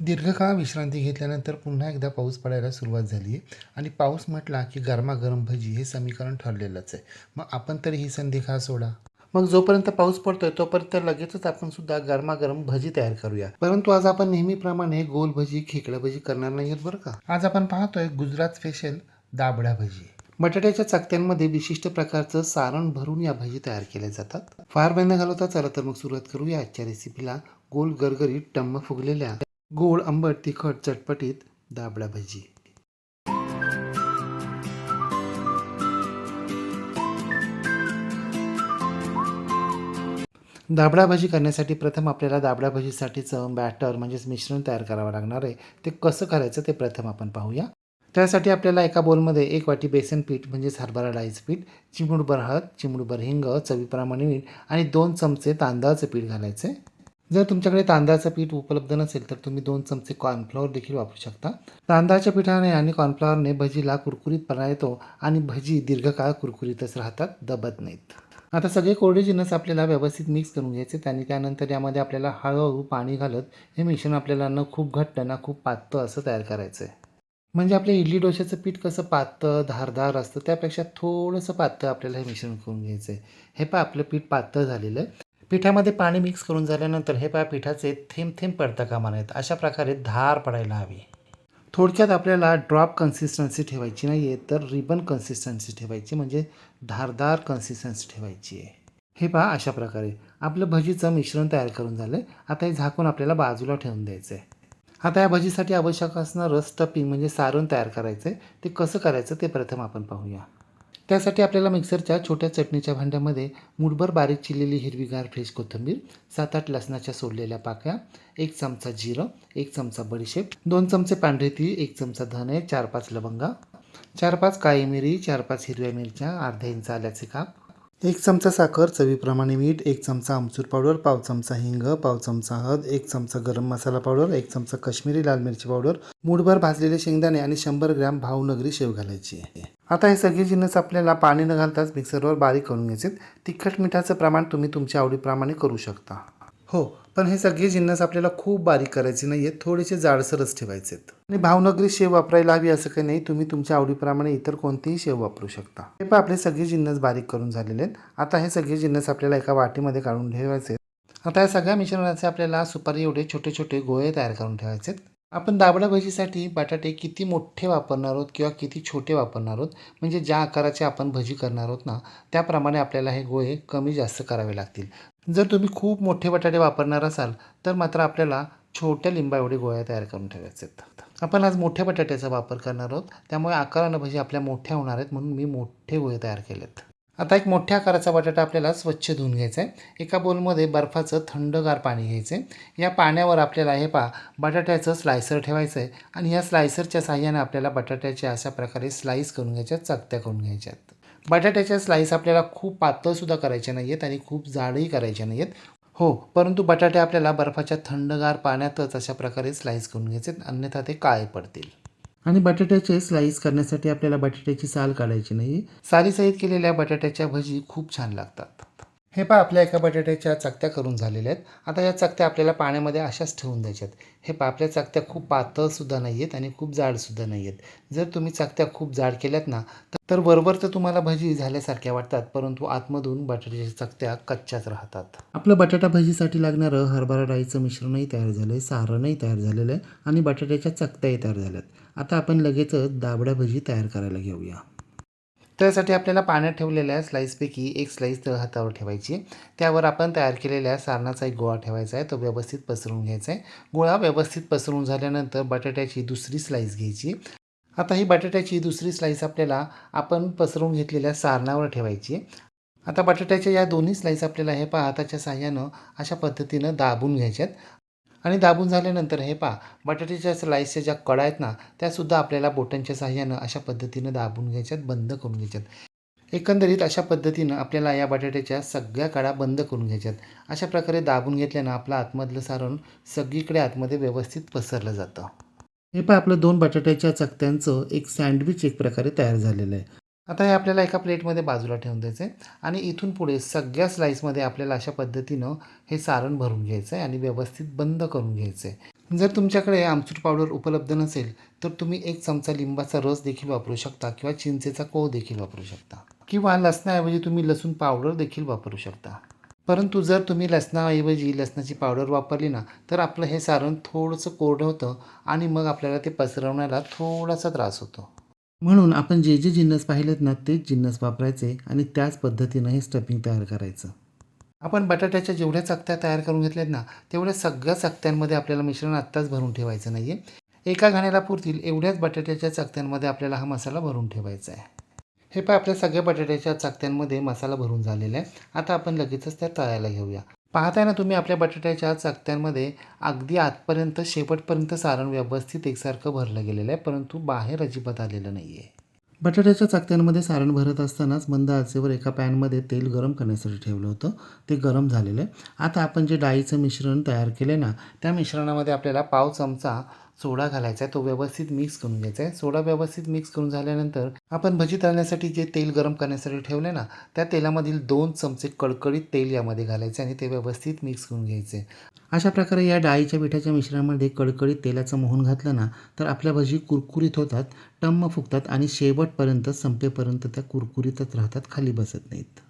दीर्घकाळ विश्रांती घेतल्यानंतर पुन्हा एकदा पाऊस पडायला सुरुवात झाली आहे आणि पाऊस म्हटला की गरमागरम भजी हे समीकरण ठरलेलंच आहे. मग आपण तरी ही संधी खा सोडा? मग जोपर्यंत पाऊस पडतोय तोपर्यंत लगेचच आपण सुद्धा गरमागरम भजी तयार करूया. परंतु आज आपण नेहमीप्रमाणे गोल भजी खेकडा भजी करणार नाही आहोत बरं का? आज आपण पाहतोय गुजरात स्पेशल दाबडा भजी. बटाट्याच्या चकत्यांमध्ये विशिष्ट प्रकारचं सारण भरून या भजी तयार केल्या जातात. फार वेळ न घालवता चला तर मग सुरुवात करूया आजच्या रेसिपीला गोल गरगरीत टम्म फुगलेल्या गोड आंबट तिखट चटपटीत दाबडा भजी दाबडा भाजी करण्यासाठी प्रथम आपल्याला दाबडा भाजीसाठीचं बॅटर म्हणजेच मिश्रण तयार करावं लागणार आहे. ते कसं करायचं ते प्रथम आपण पाहूया. त्यासाठी आपल्याला एका बोलमध्ये एक वाटी बेसन पीठ म्हणजेच हरभरा डाळीचं पीठ चिमूटभर हळद चिमूटभर हिंग चवीप्रमाणे मीठ आणि दोन चमचे तांदळाचं पीठ घालायचं. आहे जर तुमच्याकडे तांदळाचं पीठ उपलब्ध नसेल तर तुम्ही दोन चमचे कॉर्नफ्लॉवर देखील वापरू शकता. तांदळाच्या पिठाने आणि कॉर्नफ्लॉवरने भजीला कुरकुरीतपणा येतो आणि भजी दीर्घकाळ कुरकुरीतच राहतात दबत नाहीत. आता सगळे कोरडे जिन्नस आपल्याला व्यवस्थित मिक्स करून घ्यायचे आणि त्यानंतर यामध्ये आपल्याला हळूहळू पाणी घालत हे मिश्रण आपल्याला न खूप घट्ट ना खूप पातळ असं तयार करायचं आहे म्हणजे आपल्या इडली डोश्याचं पीठ कसं पातळ धारदार असतं त्यापेक्षा थोडंसं पातळ आपल्याला हे मिश्रण करून घ्यायचं आहे हे पहा आपलं पीठ पातळ झालेलं आहे. पिठामध्ये पाणी मिक्स करून झाल्यानंतर हे पहा पिठाचे थेंब थेंब पडता कामा नयेत अशा प्रकारे धार पडायला हवी. थोडक्यात आपल्याला ड्रॉप कन्सिस्टन्सी ठेवायची नाही आहे तर रिबन कन्सिस्टन्सी ठेवायची म्हणजे धारदार कन्सिस्टन्सी ठेवायची आहे. हे पहा अशा प्रकारे. आपलं भजीचं मिश्रण तयार करून झालं आहे आता हे झाकून आपल्याला बाजूला ठेवून द्यायचं आहे आता या भजीसाठी आवश्यक असणारं स्टफिंग म्हणजे सारण तयार करायचं आहे ते कसं करायचं ते प्रथम आपण पाहूया. त्यासाठी आपल्याला मिक्सरच्या छोट्या चटणीच्या भांड्यामध्ये मुठभर बारीक चिरलेली हिरवीगार फ्रेश कोथिंबीर सात आठ लसणाच्या सोडलेल्या पाकळ्या एक चमचा जिरं एक चमचा बडीशेप दोन चमचे पांढरे तीळ एक चमचा धने चार पाच लवंगा चार पाच काळी मिरी चार पाच हिरव्या मिरच्या अर्धा इंच आल्याचे काप एक चमचा साखर चवीप्रमाणे मीठ एक चमचा आमचूर पावडर पाव चमचा हिंग पाव चमचा हळद एक चमचा गरम मसाला पावडर एक चमचा काश्मीरी लाल मिरची पावडर मूठभर भाजलेले शेंगदाणे आणि शंभर ग्रॅम भावनगरी शेव घालायची आहे. आता हे सगळे जिन्नस आपल्याला पाणी न घालताच मिक्सरवर बारीक करून घ्यायचे तिखट मिठाचं प्रमाण तुम्ही तुमच्या आवडीप्रमाणे करू शकता. हो पण हे सगळे जिन्नस आपल्याला खूप बारीक करायचे नाही आहेत थोडेसे जाडसरच ठेवायचे आहेत आणि भावनगरी शेव वापरायला हवी असं काही नाही तुम्ही तुमच्या आवडीप्रमाणे इतर कोणतेही शेव वापरू शकता हे पण आपले सगळे जिन्नस बारीक करून झालेले आहेत आता हे सगळे जिन्नस आपल्याला एका वाटीमध्ये काढून ठेवायचे आहेत. आता या सगळ्या मिश्रणाचे आपल्याला सुपारी एवढे छोटे छोटे गोळे तयार करून ठेवायचे आहेत. आपण दाबडा भजीसाठी बटाटे किती मोठे वापरणार आहोत किंवा किती छोटे वापरणार आहोत म्हणजे ज्या आकाराचे आपण भजी करणार आहोत ना त्याप्रमाणे आपल्याला हे गोळे कमी जास्त करावे लागतील जर तुम्ही खूप मोठे बटाटे वापरणार असाल तर मात्र आपल्याला छोट्या लिंबाएवढे गोळ्या तयार करून ठेवायचे आहेत. आपण आज मोठ्या बटाट्याचा वापर करणार आहोत. त्यामुळे आकारानं भजी आपल्या मोठ्या होणार आहेत म्हणून मी मोठे गोळे तयार केलेत. आता एक मोठ्या आकाराचा बटाटा आपल्याला स्वच्छ धुवून घ्यायचा आहे. एका बोलमध्ये बर्फाचं थंडगार पाणी घ्यायचं आहे. या पाण्यावर आपल्याला हे पा बटाट्याचं स्लायसर ठेवायचं आहे. आणि या स्लायसरच्या साह्याने आपल्याला बटाट्याच्या अशा प्रकारे स्लाईस करून घ्यायच्या चकत्या करून घ्यायच्यात बटाट्याच्या स्लाईस आपल्याला खूप पातळसुद्धा करायच्या नाही आहेत आणि खूप जाडही करायच्या नाही आहेत हो परंतु बटाटे आपल्याला बर्फाच्या थंडगार पाण्यातच अशा प्रकारे स्लाईस करून घ्यायचे अन्यथा ते काळे पडतील. आणि बटाट्याचे स्लाईस करण्यासाठी आपल्याला बटाट्याची साल काढायची नाही. सालीसहित केलेल्या बटाट्याच्या भजी खूप छान लागतात. हे पहा आपल्या एका बटाट्याच्या चकत्या करून झालेल्या आहेत. आता या चकत्या आपल्याला पाण्यामध्ये अशाच ठेवून द्यायच्यात हे पहा आपल्या चकत्या खूप पातळसुद्धा नाही आहेत आणि खूप जाडसुद्धा नाही आहेत. जर तुम्ही चकत्या खूप जाड केल्यात ना तर वरवर तर तुम्हाला भजी झाल्यासारख्या वाटतात परंतु आतमधून बटाट्याच्या चकत्या कच्च्याच राहतात. आपलं बटाटा भजीसाठी लागणारं हरभरा डाळीचं मिश्रणही तयार झालं आहे सारणही तयार झालेलं आहे आणि बटाट्याच्या चकत्याही तयार झाल्यात. आता आपण लगेचच दाबड्या भजी तयार करायला घेऊया. त्यासाठी आपल्याला पाण्यात ठेवलेल्या स्लाईसपैकी एक स्लाईस तळ हातावर ठेवायची. त्यावर आपण तयार केलेल्या सारणाचा एक गोळा ठेवायचा आहे. तो व्यवस्थित पसरून घ्यायचा आहे. गोळा व्यवस्थित पसरून झाल्यानंतर बटाट्याची दुसरी स्लाईस घ्यायची. आता ही बटाट्याची दुसरी स्लाईस आपल्याला आपण पसरून घेतलेल्या सारणावर ठेवायची. आता बटाट्याच्या या दोन्ही स्लाईस आपल्याला हे पाहताच्या हाताच्या साह्यानं अशा पद्धतीनं दाबून घ्यायच्यात. आणि दाबून झाल्यानंतर हे पहा बटाट्याच्या स्लाईसच्या ज्या कडा आहेत ना त्यासुद्धा आपल्याला बोटांच्या साह्यानं अशा पद्धतीनं दाबून घ्यायच्यात बंद करून घ्यायच्यात. एकंदरीत अशा पद्धतीनं आपल्याला या बटाट्याच्या सगळ्या कडा बंद करून घ्यायच्यात. अशा प्रकारे दाबून घेतल्यानं आपलं आतमधलं सारण सगळीकडे आतमध्ये व्यवस्थित पसरलं जातं. हे पहा आपलं दोन बटाट्याच्या चकत्यांचं एक सँडविच एक प्रकारे तयार झालेलं आहे. आता हे आपल्याला एका प्लेटमध्ये बाजूला ठेवून द्यायचं आहे आणि इथून पुढे सगळ्या स्लाईसमध्ये आपल्याला अशा पद्धतीनं हे सारण भरून घ्यायचं आहे आणि व्यवस्थित बंद करून घ्यायचं आहे जर तुमच्याकडे आमचूर पावडर उपलब्ध नसेल तर तुम्ही एक चमचा लिंबाचा रस देखील वापरू शकता किंवा चिंचेचा कोव देखील वापरू शकता. किंवा लसणाऐवजी तुम्ही लसूण पावडर देखील वापरू शकता. परंतु जर तुम्ही लसणाऐवजी लसणाची पावडर वापरली ना तर आपलं हे सारण थोडंसं कोरडं होतं आणि मग आपल्याला ते पसरवण्याला थोडासा त्रास होतो. म्हणून आपण जे जे जिन्नस पाहिलेत ना तेच जिन्नस वापरायचे आणि त्याच पद्धतीनं हे स्टफिंग तयार करायचं. आपण बटाट्याच्या जेवढ्या चकत्या तयार करून घेतल्यात ना तेवढ्या सगळ्या चकत्यांमध्ये आपल्याला मिश्रण आत्ताच भरून ठेवायचं नाही आहे एका घाण्याला पुरतील एवढ्याच बटाट्याच्या चकत्यांमध्ये आपल्याला हा मसाला भरून ठेवायचा आहे. हे पाय आपल्या सगळ्या बटाट्याच्या चकत्यांमध्ये मसाला भरून झालेला आहे. आता आपण लगेचच त्या तळायला घेऊया. पाहताय ना तुम्ही आपल्या बटाट्याच्या चकत्यांमध्ये अगदी आतपर्यंत शेवटपर्यंत सारण व्यवस्थित एकसारखं भरलं गेलेलं आहे परंतु बाहेर अजिबात आलेलं नाही आहे बटाट्याच्या चकत्यांमध्ये सारण भरत असतानाच मंद आचेवर एका पॅनमध्ये तेल गरम करण्यासाठी ठेवलं होतं. ते गरम झालेलं आहे. आता आपण जे डाळीचं मिश्रण तयार केले ना त्या मिश्रणामध्ये आपल्याला पाव चमचा सोडा घालायचा आहे तो व्यवस्थित मिक्स करून घ्यायचा आहे. सोडा व्यवस्थित मिक्स करून झाल्यानंतर आपण भजी तळण्यासाठी जे तेल गरम करण्यासाठी ठेवले ना त्या तेलामधील दोन चमचे कडकडीत तेल यामध्ये घालायचे आणि ते व्यवस्थित मिक्स करून घ्यायचे. अशा प्रकारे या डाळीच्या पिठाच्या मिश्रणामध्ये कडकडीत तेलाचं मोहन घातलं ना तर आपल्या भजी कुरकुरीत होतात टम्म फुगतात आणि शेवटपर्यंत संपेपर्यंत त्या कुरकुरीतच राहतात खाली बसत नाहीत.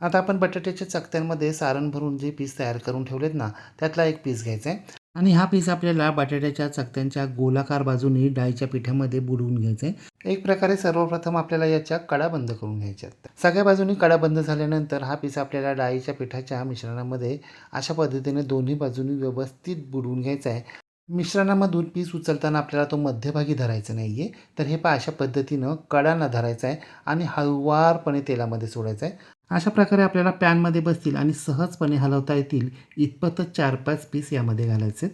आता आपण बटाट्याच्या चकत्यांमध्ये सारण भरून जे पीस तयार करून ठेवलेत ना त्यातला एक पीस घ्यायचा आहे. आणि हा पीस आपल्याला बटाट्याच्या चकत्यांच्या गोलाकार बाजूनी डाळीच्या पिठामध्ये बुडवून घ्यायचा आहे एक प्रकारे सर्वप्रथम आपल्याला याच्या कडा बंद करून घ्यायच्या सगळ्या बाजूनी कडा बंद झाल्यानंतर हा पीस आपल्याला डाळीच्या पिठाच्या मिश्रणामध्ये अशा पद्धतीने दोन्ही बाजूनी व्यवस्थित बुडवून घ्यायचा आहे मिश्रणामधून पीस उचलताना आपल्याला तो मध्यभागी धरायचा नाही आहे तर हे पा अशा पद्धतीनं कडांना धरायचा आहे आणि हळुवारपणे तेलामध्ये सोडायचं आहे अशा प्रकारे आपल्याला पॅनमध्ये बसतील आणि सहजपणे हलवता येतील इतपतच चार पाच पीस यामध्ये घालायचे.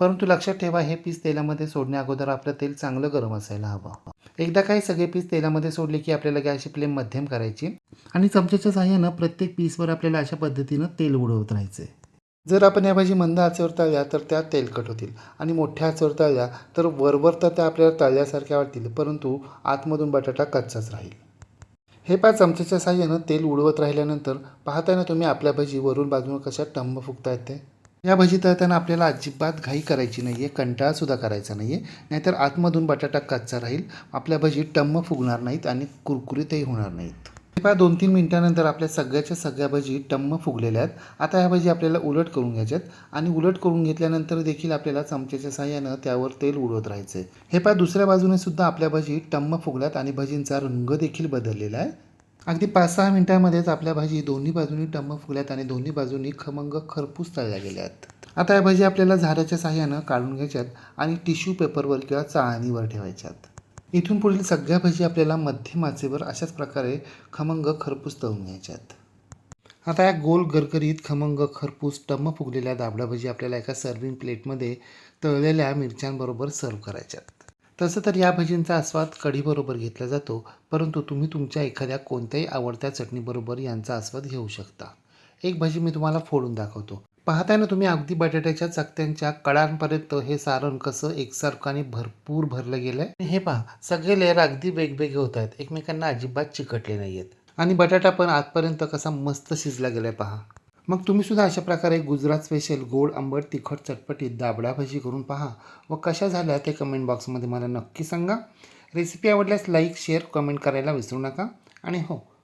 परंतु लक्षात ठेवा हे पीस तेलामध्ये सोडण्या अगोदर आपलं तेल चांगलं गरम असायला हवं. एकदा काही सगळे पीस तेलामध्ये सोडले की आपल्याला गॅसची फ्लेम मध्यम करायची आणि चमच्याच्या साह्यानं प्रत्येक पीसवर आपल्याला अशा पद्धतीनं तेल उडवत राहायचं. जर आपण या भाजी मंद आचेवर तळल्या तर त्या तेलकट होतील आणि मोठ्या आचेवर तळल्या तर वरवर तर त्या आपल्याला तळल्यासारख्या वाटतील परंतु आतमधून बटाटा कच्चाच राहील. हे पाच चमच्याच्या साह्यानं तेल उडवत राहिल्यानंतर पाहताना तुम्ही आपल्या भजी वरून बाजून कशा टंब फुगता येते या भजी तळताना आपल्याला अजिबात घाई करायची नाही आहे कंटाळासुद्धा करायचा नाही आहे नाहीतर आतमधून बटाटा कच्चा राहील आपल्या भजी टम्म फुगणार नाहीत आणि कुरकुरीतही होणार नाहीत. पहा दोन तीन मिनटानंतर आपल्या सगळ्याच्या सगळ्या भजी टम्म फुगलेल्या आहेत. आता ह्या भजी आपल्याला उलट करून घ्यायच्यात आणि उलट करून घेतल्यानंतर देखील आपल्याला चमच्याच्या साह्यानं त्यावर तेल उडवत राहायचं आहे. हे पहा दुसऱ्या बाजूने सुद्धा आपल्या भजी टम्म फुगल्यात आणि भजींचा रंग देखील बदललेला आहे. अगदी पाच सहा मिनटांमध्येच आपल्या भाजी दोन्ही बाजूनी टम्म फुगल्यात आणि दोन्ही बाजूनी खमंग खरपूस तळल्या गेल्या आहेत. आता या भाजी आपल्याला झाडाच्या साह्यानं काढून घ्यायच्यात आणि टिश्यू पेपरवर किंवा चाळणीवर ठेवायच्यात इथून पुढील सगळ्या भजी आपल्याला मध्यम आचेवर अशाच प्रकारे खमंग खरपूस तळून घ्यायच्यात. आता या गोल गरगरीत खमंग खरपूस टम्म फुगलेल्या दाबडा भजी आपल्याला एका सर्विंग प्लेटमध्ये तळलेल्या मिरच्यांबरोबर सर्व करायच्यात. तसं तर या भजींचा आस्वाद कढीबरोबर घेतला जातो परंतु तुम्ही तुमच्या एखाद्या कोणत्याही आवडत्या चटणीबरोबर यांचा आस्वाद घेऊ शकता. एक भजी मी तुम्हाला फोडून दाखवतो. पाहताय ना तुम्ही अगदी बटाट्याच्या चकत्यांच्या कडांपर्यंत हे सारण कसं एकसारखाने भरपूर भरलं गेलं आहे हे पहा सगळे लेअर अगदी वेगवेगळे होत आहेत. एकमेकांना अजिबात चिकटले नाही आहेत आणि बटाटा पण आजपर्यंत कसा मस्त शिजला गेला आहे पहा. मग तुम्ही सुद्धा अशा प्रकारे गुजरात स्पेशल गोड आंबट तिखट चटपटीत दाबडाभाजी करून पहा. व कशा झाल्या ते कमेंट बॉक्समध्ये मला नक्की सांगा. रेसिपी आवडल्यास लाईक शेअर कमेंट करायला विसरू नका. आणि हो